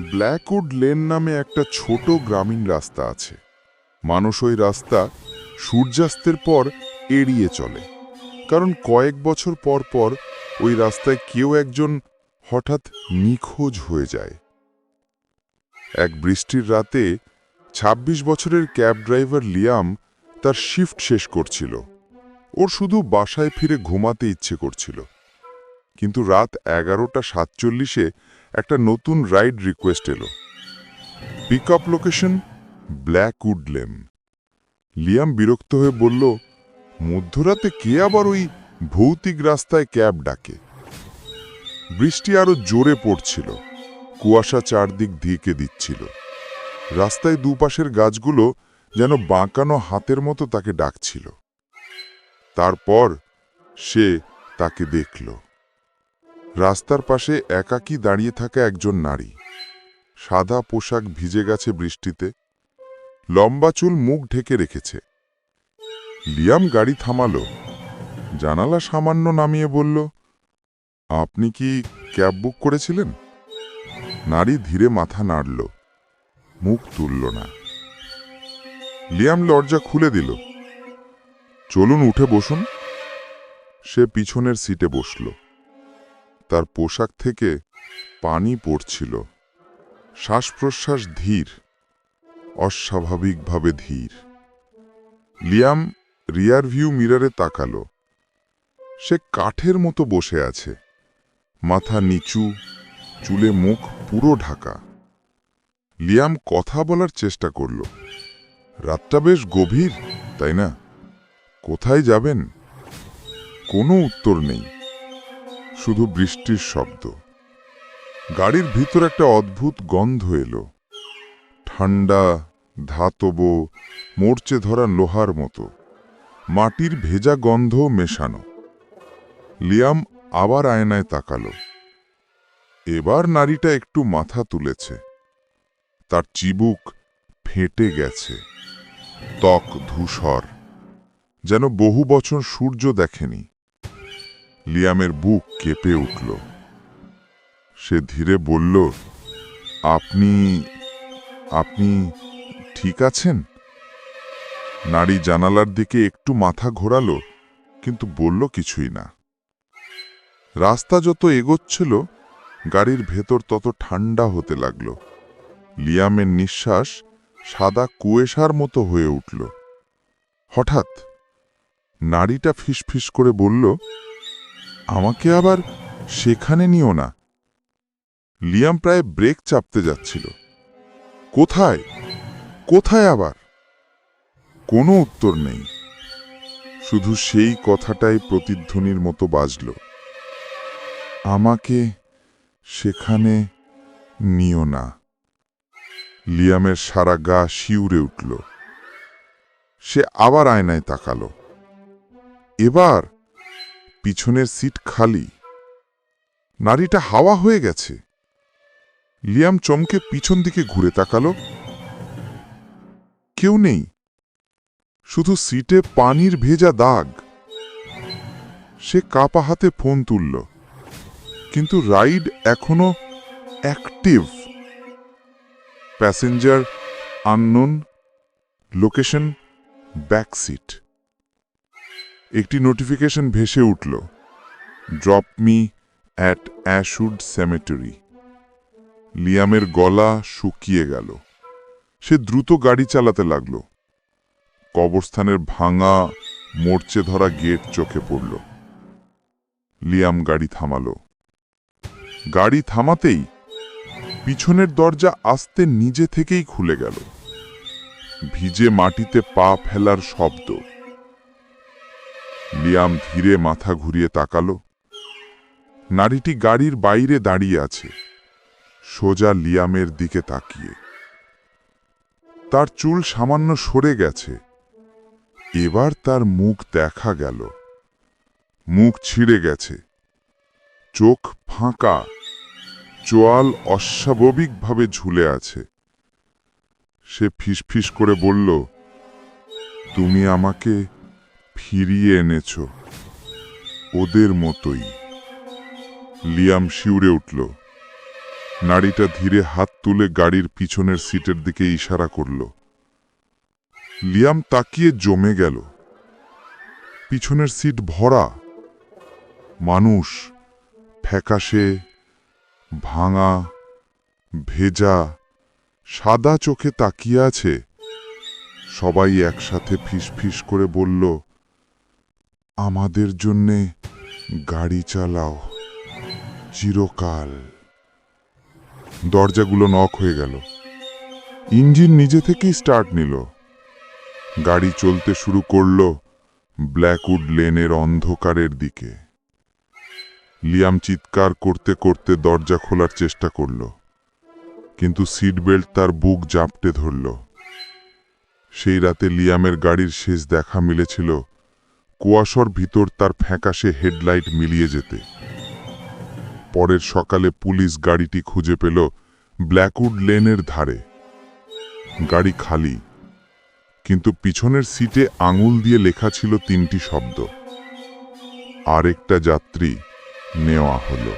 Blackwood lane নামে একটা ছোট গ্রামীণ রাস্তা আছে। মানুষ ওই রাস্তা সূর্যাস্তের পর এড়িয়ে চলে। কারণ কয়েক বছর পর পর ওই রাস্তায় কেউ একজন হঠাৎ নিখোঁজ হয়ে যায়। এক বৃষ্টির রাতে ২৬ বছরের ক্যাব ড্রাইভার লিয়াম তার শিফট শেষ করছিল। ওর শুধু বাসায় ফিরে ঘুমাতে ইচ্ছে করছিল। কিন্তু রাত এগারোটা সাতচল্লিশে একটা নতুন রাইড রিকোয়েস্ট এলো। Pick up location Blackwood Lane Liam বিরক্ত হয়ে বলল, মধ্যরাতে কে আবার ওই ভৌতিক রাস্তায় ক্যাব ডাকে? বৃষ্টি আরও জোরে পড়ছিল, কুয়াশা চারদিক ধিকে দিচ্ছিল। রাস্তায় দুপাশের গাছগুলো যেন বাঁকানো হাতের মতো তাকে ডাকছিল। তারপর সে তাকে দেখল। রাস্তার পাশে একাকী দাঁড়িয়ে থাকা একজন নারী। সাদা পোশাক ভিজে গেছে বৃষ্টিতে। লম্বা চুল মুখ ঢেকে রেখেছে। লিয়াম গাড়ি থামালো। জানালা সামান্য নামিয়ে বলল, আপনি কি ক্যাব বুক করেছিলেন? নারী ধীরে মাথা নাড়ল। মুখ তুলল না। লিয়াম লজ্জা খুলে দিল। চলুন, উঠে বসুন। সে পিছনের সিটে বসল। তার পোশাক থেকে পানি পড়ছিল। শ্বাস প্রশ্বাস ধীর, অস্বাভাবিকভাবে ধীর। লিয়াম রিয়ার ভিউ মিররে তাকালো। সে কাঠের মতো বসে আছে। মাথা নিচু, চুলে মুখ পুরো ঢাকা। লিয়াম কথা বলার চেষ্টা করল। রাতটা বেশ গভীর, তাই না? কোথায় যাবেন? কোনো উত্তর নেই। শুধু বৃষ্টির শব্দ। গাড়ির ভিতর একটা অদ্ভুত গন্ধ এলো। ঠান্ডা, ধাতব, মরচে ধরা লোহার মতো। মাটির ভেজা গন্ধ মেশানো। লিয়াম আবার আয়নায় তাকালো। এবার নারীটা একটু মাথা তুলেছে। তার চিবুক ফেটে গেছে। ত্বক ধূসর। যেন বহু বছর সূর্য দেখেনি। লিয়ামের বুক কেঁপে উঠল। সে ধীরে বলল, আপনি আপনি ঠিক আছেন? নারী জানালার দিকে একটু মাথা ঘোরালো, কিন্তু বলল কিছুই না। রাস্তা যত এগোচ্ছিল, গাড়ির ভেতর তত ঠান্ডা হতে লাগল। লিয়ামের নিঃশ্বাস সাদা কুয়েশার মতো হয়ে উঠল। হঠাৎ নারীটা ফিসফিস করে বলল আমাকে আবার সেখানে নিও না। লিয়াম প্রায় ব্রেক চাপতে যাচ্ছিল। কোথায়? কোথায় আবার? কোনো উত্তর নেই। শুধু সেই কথাটাই প্রতিধ্বনির মতো বাজল। আমাকে সেখানে নিও না। লিয়ামের সারা গা শিউরে উঠল। সে আবার আয়নায় তাকালো। এবার পিছনের সিট খালি। নারীটা হাওয়া হয়ে গেছে। লিয়াম চমকে পিছন দিকে ঘুরে তাকালো। কেউ নেই। শুধু সিটে পানির ভেজা দাগ। সে কাপা হাতে ফোন তুলল। কিন্তু রাইড এখনও active. Passenger, unknown, location backseat একটি নোটিফিকেশন ভেসে উঠল drop me at Ashwood cemetery লিয়ামের গলা শুকিয়ে গেল। সে দ্রুত গাড়ি চালাতে লাগল। কবরস্থানের ভাঙা, মোর্চে ধরা গেট চোখে পড়ল। লিয়াম গাড়ি থামালো। গাড়ি থামাতেই পিছনের দরজা আস্তে নিজে থেকেই খুলে গেল। ভিজে মাটিতে পা ফেলার শব্দ। লিয়াম ধীরে মাথা ঘুরিয়ে তাকালো। নারীটি গাড়ির বাইরে দাঁড়িয়ে আছে। সোজা লিয়ামের দিকে তাকিয়ে। তার চুল সামান্য সরে গেছে। এবার তার মুখ দেখা গেল। মুখ ছিঁড়ে গেছে। চোখ ফাঁকা। চোয়াল অস্বাভাবিকভাবে ঝুলে আছে। সে ফিসফিস করে বলল, তুমি আমাকে ফিরিয়ে এনেছ। ওদের মতোই। লিয়াম শিউরে উঠল। নারীটা ধীরে হাত তুলে গাড়ির পিছনের সিটের দিকে ইশারা করল। লিয়াম তাকিয়ে জমে গেল। পিছনের সিট ভরা। মানুষ। ফ্যাকাশে। ভাঙা। ভেজা। সাদা চোখে তাকিয়ে আছে। সবাই একসাথে ফিস ফিস করে বলল আমাদের জন্যে গাড়ি চালাও। চিরকাল। দরজাগুলো নক হয়ে গেল। ইঞ্জিন নিজে থেকেই স্টার্ট নিল। গাড়ি চলতে শুরু করল ব্ল্যাকউড লেনের অন্ধকারের দিকে। লিয়াম চিৎকার করতে করতে দরজা খোলার চেষ্টা করল, কিন্তু সিট বেল্ট তার বুক জাপটে ধরল। সেই রাতে লিয়ামের গাড়ির শেষ দেখা মিলেছিল কুয়াশর ভিতর তার ফ্যাকাশে হেডলাইট মিলিয়ে যেতে। পরের সকালে পুলিশ গাড়িটি খুঁজে পেল ব্ল্যাকউড লেনের ধারে। গাড়ি খালি, কিন্তু পিছনের সিটে আঙুল দিয়ে লেখা ছিল তিনটি শব্দ। আরেকটা যাত্রী নেওয়া হলো।